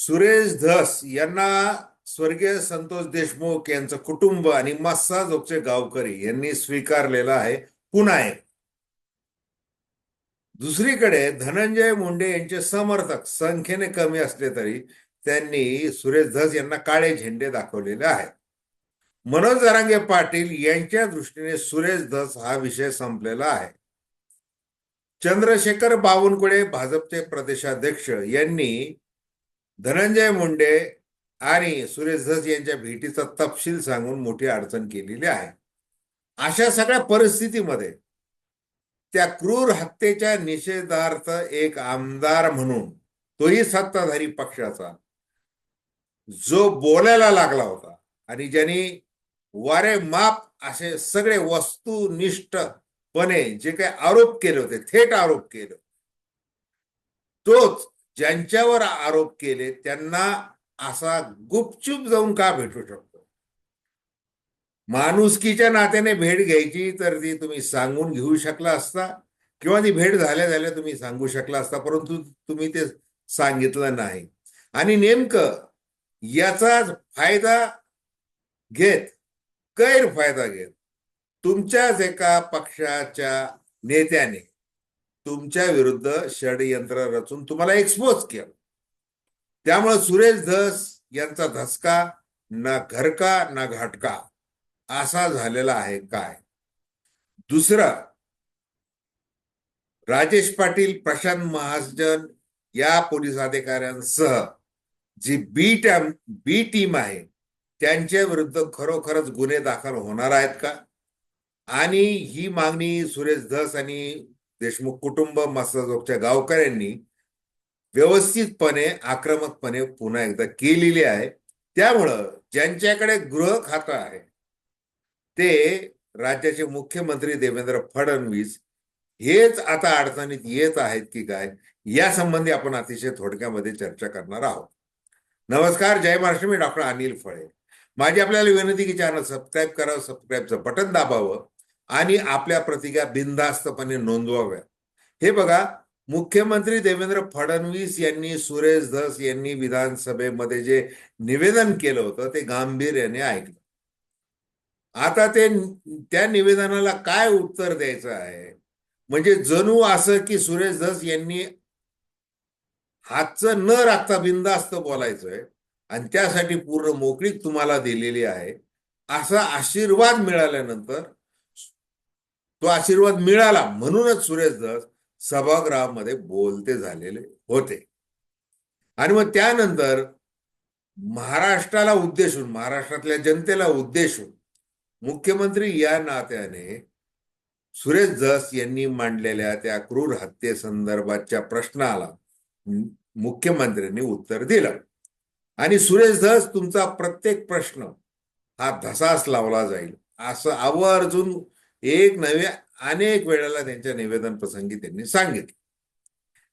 सुरेश धस यांना स्वर्गीय संतोष देशमुख यांचं कुटुंब आणि मस्साजोगचे गावकरी यांनी स्वीकारलेला आहे. पुन्हा एक. दुसरीकडे धनंजय मुंडे यांचे समर्थक संख्येने कमी असले तरी त्यांनी सुरेश धस यांना काळे झेंडे दाखवलेले आहेत. मनोज जरांगे पाटील यांच्या दृष्टीने सुरेश धस हा विषय संपलेला आहे. चंद्रशेखर बावनकुळे भाजपचे प्रदेशाध्यक्ष यांनी धनंजय मुंडे आणि सुरेश धस यांच्या भेटीचा तपशील सांगून मोठी अडचण केलेली आहे. अशा सगळ्या परिस्थितीमध्ये त्या क्रूर हत्येच्या निषेधार्थ एक आमदार म्हणून तोही सत्ताधारी पक्षाचा जो बोलायला लागला होता आणि ज्यांनी वारे माप असे सगळे वस्तुनिष्ठपणे जे काही आरोप केले होते थेट आरोप केले तोच ज्यांच्यावर आरोप केले त्यांना असा गुपचूप जाऊन का भेटू शकतो? माणुसकीच्या नात्याने भेट घ्यायची तर ती तुम्ही सांगून घेऊ शकला असता किंवा ती भेट झाल्या झाल्या तुम्ही सांगू शकला असता परंतु तुम्ही ते सांगितलं नाही. आणि नेमकं याचाच फायदा घेत गैरफायदा घेत तुमच्याच एका पक्षाच्या नेत्याने तुमच्या विरुद्ध षडयंत्र रचून तुम्हाला एक्सपोज केलं. त्यामुळे सुरेश धस यांचा धसका ना घरका ना घाटका असा झालेला आहे काय? दुसरं राजेश पाटील प्रशांत महाजन या पोलीस अधिकाऱ्यांसह जी बी टॅम बी टीम आहे त्यांच्या विरुद्ध खरोखरच गुन्हे दाखल होणार आहेत का? आणि ही मागणी सुरेश धस आणि देशमुख कुटुंब मसाजोगच्या गावकऱ्यांनी व्यवस्थितपणे आक्रमकपणे पुन्हा एकदा केलेली आहे. त्यामुळं ज्यांच्याकडे गृह खातं आहे ते राज्याचे मुख्यमंत्री देवेंद्र फडणवीस हेच आता अडचणीत येत आहेत की काय या संबंधी आपण अतिशय थोडक्यामध्ये चर्चा करणार आहोत. नमस्कार जय महाराष्ट्र मी डॉक्टर अनिल फळे. माझी आपल्याला विनंती की चॅनल सबस्क्राईब करावं सबस्क्राईबचं बटन दाबावं आणि आपल्या प्रतिज्ञा बिनधास्तपणे नोंदवाव्या हे बघा मुख्यमंत्री देवेंद्र फडणवीस यांनी सुरेश धस यांनी विधानसभेमध्ये जे निवेदन केलं होतं ते गांभीर्याने ऐकलं. आता ते त्या निवेदनाला काय उत्तर द्यायचं आहे? म्हणजे जणू असं की सुरेश धस यांनी हातचं न राखता बिंदास्त बोलायचंय आणि त्यासाठी पूर्ण मोकळीक तुम्हाला दिलेली आहे असा आशीर्वाद मिळाल्यानंतर तो आशीर्वाद मिळाला. म्हणूनच सुरेश धस सभागृहामध्ये बोलते झालेले होते. आणि मग त्यानंतर महाराष्ट्राला उद्देशून महाराष्ट्रातल्या जनतेला उद्देशून मुख्यमंत्री या नात्याने सुरेश धस यांनी मांडलेल्या त्या क्रूर हत्येसंदर्भातच्या प्रश्नाला मुख्यमंत्र्यांनी उत्तर दिलं. आणि सुरेश धस तुमचा प्रत्येक प्रश्न हा धसास लावला जाईल. असं आवर्जून एक नव्हे अनेक वेळेला त्यांच्या निवेदन प्रसंगी त्यांनी सांगितलं.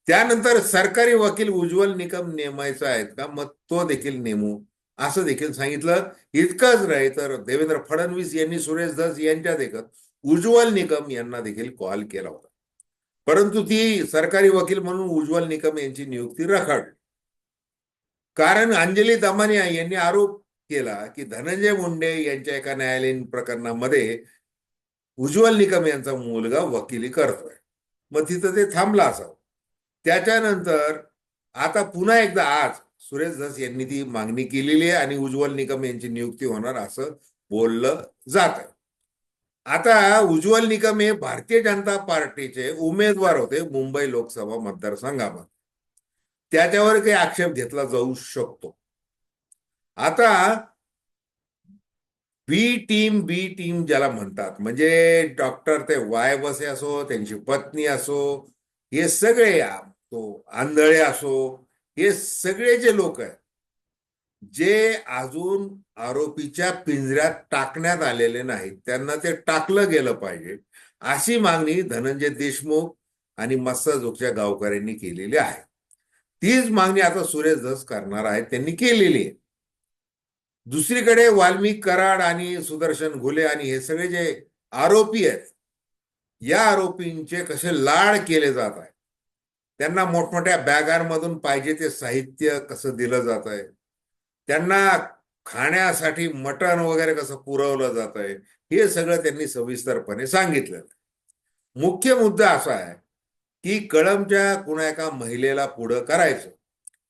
त्यानंतर सरकारी वकील उज्ज्वल निकम नेमायचा आहेत का? मग तो देखील नेमू. असं देखील सांगितलं. इतकंच नाही तर देवेंद्र फडणवीस यांनी सुरेश धस यांच्या देखत उज्ज्वल निकम यांना देखील कॉल केला होता. परंतु ती सरकारी वकील म्हणून उज्ज्वल निकम यांची नियुक्ती रखडली. कारण अंजली दमानिया यांनी आरोप केला की धनंजय मुंडे यांच्या एका न्यायालयीन प्रकरणामध्ये उज्ज्वल निकम यांचा मुलगा वकिली करतोय. मग तिथं ते थांबलं असावं. त्याच्यानंतर आता पुन्हा एकदा आज सुरेश धस यांनी ती मागणी केलेली आहे आणि उज्ज्वल निकम यांची नियुक्ती होणार असं बोललं जात आहे आता उज्ज्वल निकम हे भारतीय जनता पार्टीचे उमेदवार होते मुंबई लोकसभा मतदारसंघामध्ये. त्याच्यावर काही आक्षेप घेतला जाऊ शकतो. आता बी टीम बी टीम ज्याला म्हणतात. म्हणजे डॉक्टर ते वाय बसे असो त्यांची पत्नी असो हे सगळे तो आंधळे असो हे सगळे जे लोक आहेत जे अजून आरोपीच्या पिंजऱ्यात टाकण्यात आलेले नाहीत त्यांना ते टाकलं गेलं पाहिजे अशी मागणी धनंजय देशमुख आणि मस्साजोगच्या गावकऱ्यांनी केलेली आहे. तीच मागणी आता सुरेश धस करणार आहेत त्यांनी केलेली आहे. दुसरीकडे वाल्मिक कराड आणि सुदर्शन घुले आणि हे सगळे जे आरोपी आहेत या आरोपींचे कसे लाड केले जात आहे त्यांना मोठमोठ्या बॅगांमधून पाहिजे ते साहित्य कसं दिलं जात आहे? त्यांना खाण्यासाठी मटण वगैरे कसं पुरवलं जात आहे? हे सगळं त्यांनी सविस्तरपणे सांगितलं. मुख्य मुद्दा असा आहे की कळमच्या कुणा एका महिलेला पुढं करायचं.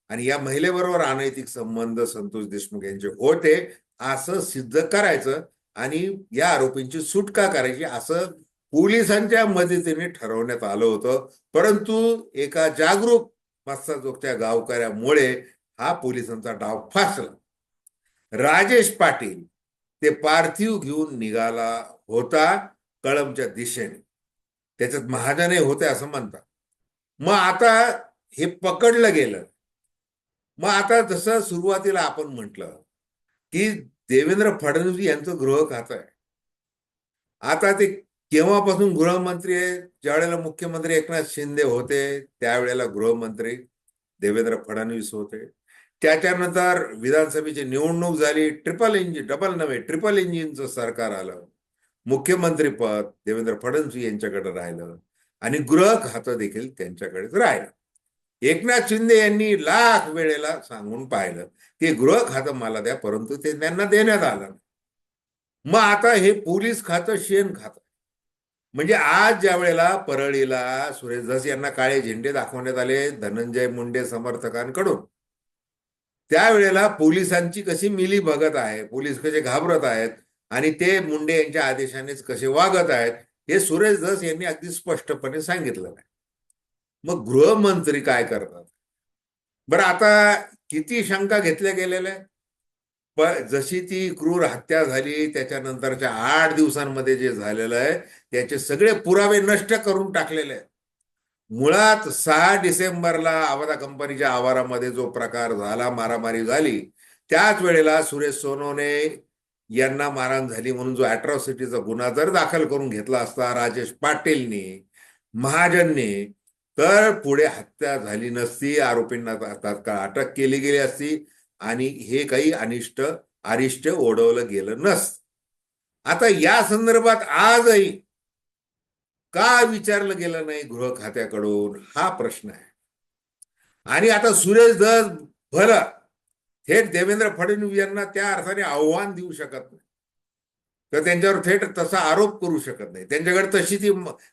आणि या महिलेबरोबर अनैतिक संबंध संतोष देशमुख यांचे होते असं सिद्ध करायचं आणि या आरोपींची सुटका करायची असं पोलिसांच्या मदतीने ठरवण्यात आलं होतं. परंतु एका जागरूक मस्ताजोगच्या गावकऱ्यामुळे हा पोलिसांचा डाव फासला. राजेश पाटील ते पार्थिव घेऊन निघाला होता कळमच्या दिशेने. त्याच्यात महाजनही होते असं म्हणतात. मग आता हे पकडलं गेलं. मग आता जसं सुरुवातीला आपण म्हटलं की देवेंद्र फडणवीस यांचं गृह खातं आहे. आता ते केव्हापासून गृहमंत्री आहे? ज्यावेळेला मुख्यमंत्री एकनाथ शिंदे होते त्यावेळेला गृहमंत्री देवेंद्र फडणवीस होते. त्याच्यानंतर विधानसभेची निवडणूक झाली ट्रिपल इंजिन डबल नव्हे ट्रिपल इंजिनचं सरकार आलं. मुख्यमंत्री पद देवेंद्र फडणवीस यांच्याकडे राहिलं आणि गृह खातं देखील त्यांच्याकडेच राहिलं. एकनाथ शिंदे यांनी लाख वेळेला सांगून पाहिलं की गृह खातं मला द्या परंतु ते त्यांना देण्यात आलं नाही. मग आता हे पोलीस खातं शेण खातं म्हणजे आज ज्या वेळेला परळीला सुरेश यांना काळे झेंडे दाखवण्यात आले धनंजय मुंडे समर्थकांकडून त्यावेळेला पोलिसांची कशी मिली बघत आहे पोलीस कसे घाबरत आहेत आणि ते मुंडे यांच्या आदेशानेच कसे वागत आहेत हे सुरेश धस यांनी अगदी स्पष्टपणे सांगितलं आहे मग गृहमंत्री काय करतात? बरं आता किती शंका घेतल्या गेलेल्या पण जशी ती क्रूर हत्या झाली त्याच्यानंतरच्या आठ दिवसांमध्ये जे झालेलं आहे त्याचे सगळे पुरावे नष्ट करून टाकलेले आहेत. मुळात सहा डिसेंबरला आवदा कंपनीच्या आवारामध्ये जो प्रकार झाला मारामारी झाली त्याच वेळेला सुरेश सोनोने यांना मारहाण झाली म्हणून जो अॅट्रॉसिटीचा गुन्हा जर दाखल करून घेतला असता राजेश पाटीलनी महाजनने तर पुढे हत्या झाली नसती आरोपींना तात्काळ अटक केली गेली असती आणि हे काही अनिष्ट अरिष्ट ओढवलं गेलं नसतं आता या संदर्भात आजही का विचारलं गेलं नाही गृह खात्याकडून? हा प्रश्न आहे. आणि आता सुरेश धस भर थेट देवेंद्र फडणवीस यांना त्या अर्थाने आव्हान देऊ शकत नाही. तर त्यांच्यावर थेट तसा आरोप करू शकत नाही. त्यांच्याकडे तशी ती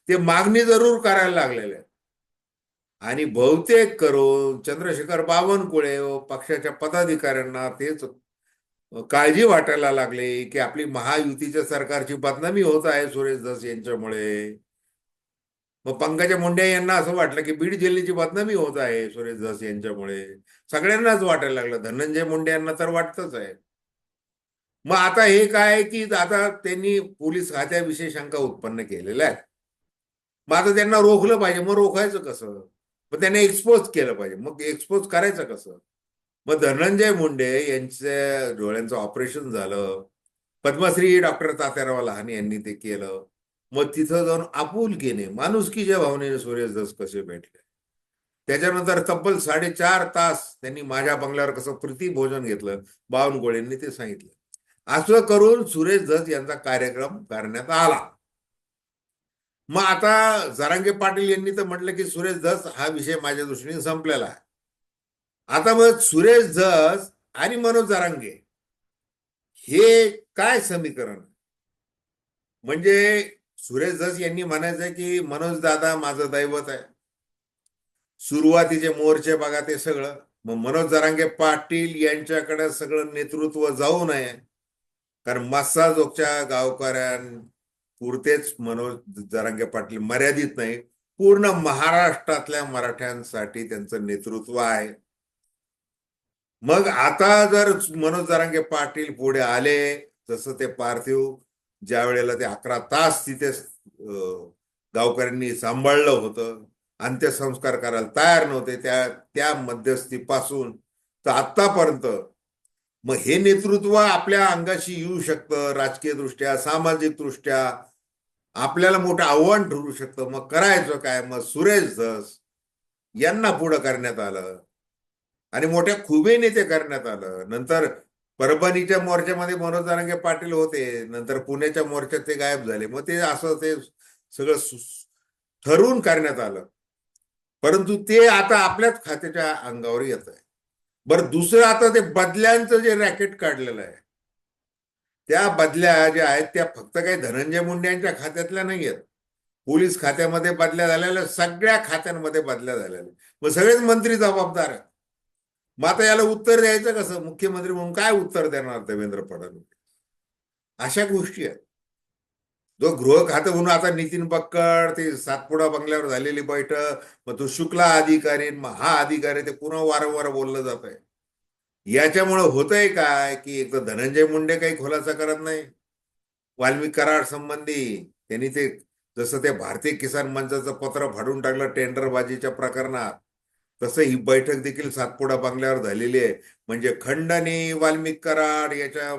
ते मागणी जरूर करायला लागलेल्या आहे आणि बहुतेक करून चंद्रशेखर बावनकुळे व पक्षाच्या पदाधिकाऱ्यांना तेच काळजी वाटायला लागले की आपली महायुतीच्या सरकारची बदनामी होत आहे सुरेश दास यांच्यामुळे. मग पंकजा मुंडे यांना असं वाटलं की बीड जिल्ह्याची बदनामी होत आहे सुरेश दास यांच्यामुळे. सगळ्यांनाच वाटायला लागलं धनंजय मुंडे यांना तर वाटतच आहे. मग आता हे काय की आता त्यांनी पोलीस खात्याविषयी शंका उत्पन्न केलेल्या आहेत. मग आता त्यांना रोखलं पाहिजे मग रोखायचं कसं? मग त्यांनी एक्सपोज केलं पाहिजे. मग एक्सपोज करायचं कसं? मग धनंजय मुंडे यांच्या डोळ्यांचं ऑपरेशन झालं. पद्मश्री डॉक्टर तात्याराव लहान यांनी ते केलं. मग तिथं जाऊन आपुलकीने माणुसकीच्या भावनेने सुरेश दस कसे भेटले? त्याच्यानंतर तब्बल साडेचार तास त्यांनी माझ्या बंगल्यावर कसं प्रीती भोजन घेतलं. बावनकुळेंनी ते सांगितलं. असं करून सुरेश दस यांचा कार्यक्रम करण्यात आला. मग आता जरांगे पाटील यांनी तर म्हटलं की सुरेश धस हा विषय माझ्या दृष्टीने संपलेला आहे. आता मग सुरेश धस आणि मनोज जरांगे हे काय समीकरण? म्हणजे सुरेश धस यांनी म्हणायचं की मनोज दादा माझं दैवत आहे. सुरुवातीचे मोर्चे बघा ते सगळं. मग मनोज जरांगे पाटील यांच्याकडे सगळं नेतृत्व जाऊ नये. कारण मस्साजोगच्या गावकऱ्यां पुरतेच मनोज जरांगे पाटील मर्यादित नाही. पूर्ण महाराष्ट्रातल्या मराठ्यांसाठी त्यांचं नेतृत्व आहे. मग आता जर मनोज जरांगे पाटील पुढे आले जसं ते पार्थिव ज्या वेळेला ते अकरा तास तिथे गावकऱ्यांनी सांभाळलं होतं अंत्यसंस्कार करायला तयार नव्हते त्या त्या मध्यस्थीपासून तर आतापर्यंत मग हे नेतृत्व आपल्या अंगाशी येऊ शकतं राजकीय दृष्ट्या सामाजिक दृष्ट्या आपल्याला मोठं आव्हान ठरू शकतं. मग करायचं काय? मग सुरेश धस यांना पुढं करण्यात आलं. आणि मोठ्या खुबेने ते करण्यात आलं. नंतर परभणीच्या मोर्चामध्ये मनोज जारंगे पाटील होते. नंतर पुण्याच्या मोर्चात ते गायब झाले. मग ते असं ते सगळं ठरवून करण्यात आलं. परंतु ते आता आपल्याच खात्याच्या अंगावर येत आहे बरं दुसरं आता ते बदल्यांचं जे रॅकेट काढलेलं आहे त्या बदल्या ज्या आहेत त्या फक्त काही धनंजय मुंडे यांच्या खात्यातल्या नाही आहेत पोलीस खात्यामध्ये बदल्या झालेल्या सगळ्या खात्यांमध्ये बदल्या झालेल्या. मग सगळेच मंत्री जबाबदार आहेत. मग आता याला उत्तर द्यायचं कसं? मुख्यमंत्री म्हणून काय उत्तर देणार देवेंद्र फडणवीस? अशा गोष्टी आहेत. जो गृह खातं म्हणून आता नितीन बक्कड ते सातपुडा बंगल्यावर झालेली बैठक मग तो शुक्ला अधिकारी मग हा अधिकारी ते पुन्हा वारंवार बोललं जात आहे याच्यामुळं होतंय काय की एक तर धनंजय मुंडे काही खुलासा करत नाही. वाल्मिक कराड संबंधी त्यांनी ते जसं ते भारतीय किसान मंचाचं पत्र फाडून टाकलं टेंडरबाजीच्या प्रकरणात तसं ही बैठक देखील सातपुडा बंगल्यावर झालेली आहे. म्हणजे खंडणी वाल्मिक कराड याच्या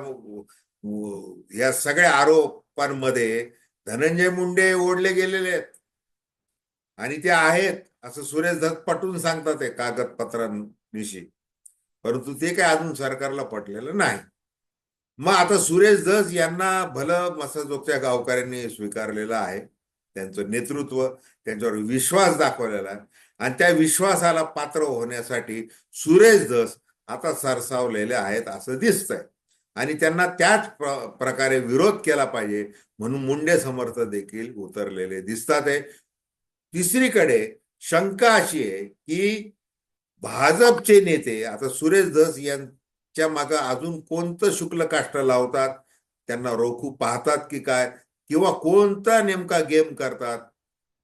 या सगळे आरोप मध्ये धनंजय मुंडे ओढले गेलेले आहेत. आणि ते आहेत असं सुरेश धस पटून सांगतात ते कागदपत्रांविषयी. परंतु ते काय अजून सरकारला पटलेलं नाही. मग आता सुरेश धस यांना भलं मसाजोगच्या गावकऱ्यांनी स्वीकारलेलं आहे. त्यांचं नेतृत्व त्यांच्यावर विश्वास दाखवलेला आहे. आणि त्या विश्वासाला पात्र होण्यासाठी सुरेश धस आता सरसावलेले आहेत असं दिसतंय. आणि त्यांना त्याच प्र- प्रकारे विरोध केला पाहिजे म्हणून मुंडे समर्थ देखील उतरलेले दिसतात आहे. तिसरीकडे शंका अशी आहे की भाजपचे नेते आता सुरेश धस यांच्या मागे अजून कोणतं शुक्ल काष्ट लावतात? त्यांना रोखू पाहतात की काय? किंवा कोणता नेमका गेम करतात?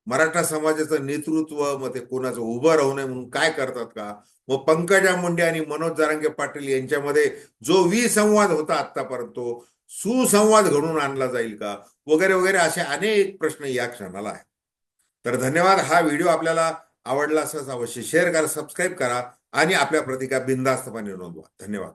मराठा समाजाचं नेतृत्व मग ते कोणाचं उभं राहू नये म्हणून काय करतात का? मग पंकजा मुंडे आणि मनोज जारांगे पाटील यांच्यामध्ये जो विसंवाद होता आतापर्यंत तो सुसंवाद घडून आणला जाईल का? वगैरे वगैरे असे अनेक प्रश्न या क्षणाला आहेत. तर धन्यवाद. हा व्हिडिओ आपल्याला आवडला असल्यास अवश्य शेअर करा सबस्क्राईब करा आणि आपल्या प्रतिका बिंदास्तपणे नोंदवा. धन्यवाद.